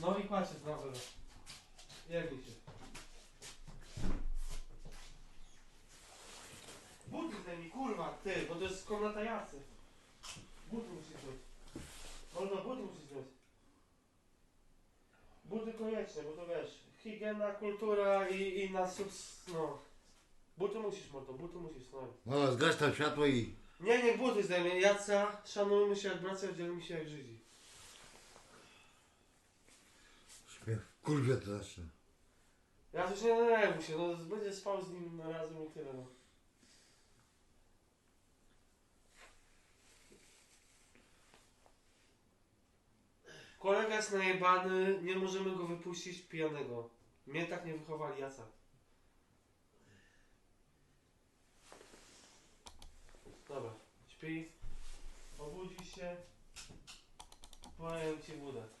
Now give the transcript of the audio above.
No i się znowu. Jebnij się. Buty zdejmij, kurwa, ty, bo to jest komnata jasy. Buty musisz zdjąć. Wolno, buty musisz zdjąć. Buty koniecznie, bo to wiesz, higiena, kultura i, i na subs... no. Buty musisz, mordo, buty musisz, no. No, zgaś tam światło i... Nie, niech buty zdejmie. Jaca, szanujmy się jak bracia, dzielimy się jak Żydzi. Kurwie to jeszcze. Ja też nie denerwuj się, no będzie spał z nim razem i tyle, no. Kolega jest najebany, nie możemy go wypuścić pijanego. Mnie tak nie wychowali Jaca. Dobra, śpi, obudzi się, powiem ci budę.